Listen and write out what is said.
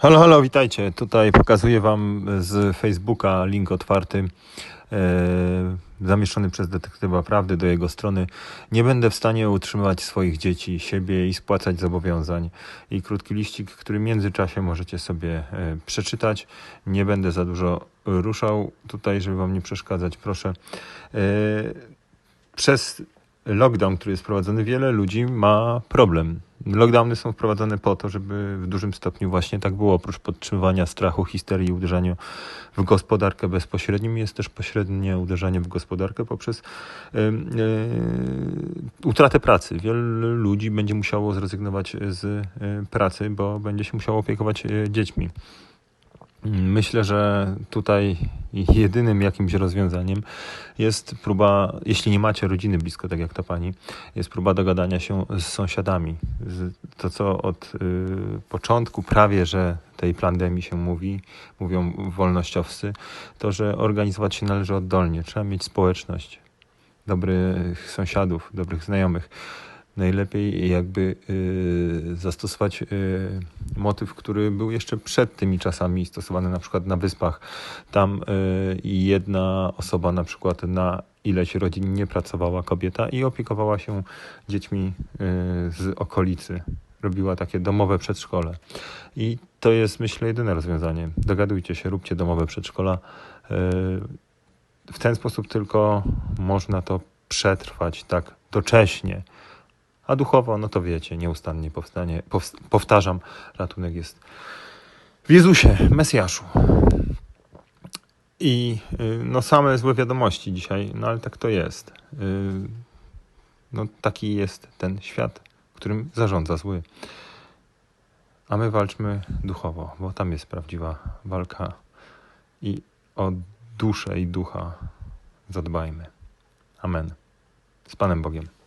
Halo, halo, witajcie. Tutaj pokazuję Wam z Facebooka link otwarty, e, zamieszczony przez detektywa prawdy do jego strony. Nie będę w stanie utrzymywać swoich dzieci, siebie i spłacać zobowiązań. I krótki liścik, który w międzyczasie możecie sobie e, przeczytać. Nie będę za dużo ruszał tutaj, żeby Wam nie przeszkadzać, proszę. E, przez lockdown, który jest wprowadzony, wiele ludzi ma problem. Lockdowny są wprowadzone po to, żeby w dużym stopniu właśnie tak było. Oprócz podtrzymywania strachu, histerii uderzania w gospodarkę bezpośrednim, jest też pośrednie uderzanie w gospodarkę poprzez y, y, utratę pracy. Wielu ludzi będzie musiało zrezygnować z y, pracy, bo będzie się musiało opiekować y, dziećmi. Myślę, że tutaj jedynym jakimś rozwiązaniem jest próba, jeśli nie macie rodziny blisko, tak jak ta pani, jest próba dogadania się z sąsiadami. To, co od y, początku prawie, że tej pandemii się mówi, mówią wolnościowcy, to, że organizować się należy oddolnie. Trzeba mieć społeczność, dobrych sąsiadów, dobrych znajomych. Najlepiej jakby y, zastosować y, motyw, który był jeszcze przed tymi czasami stosowany na przykład na wyspach. Tam y, jedna osoba na przykład na ileś rodzin nie pracowała kobieta i opiekowała się dziećmi z okolicy. Robiła takie domowe przedszkole. I to jest myślę jedyne rozwiązanie. Dogadujcie się, róbcie domowe przedszkola. W ten sposób tylko można to przetrwać tak docześnie. A duchowo, no to wiecie, nieustannie powstanie, powst- powtarzam, ratunek jest w Jezusie, Mesjaszu. I y, no same złe wiadomości dzisiaj, no ale tak to jest. Y, No taki jest ten świat, którym zarządza zły. A my walczmy duchowo, bo tam jest prawdziwa walka i o duszę i ducha zadbajmy. Amen. Z Panem Bogiem.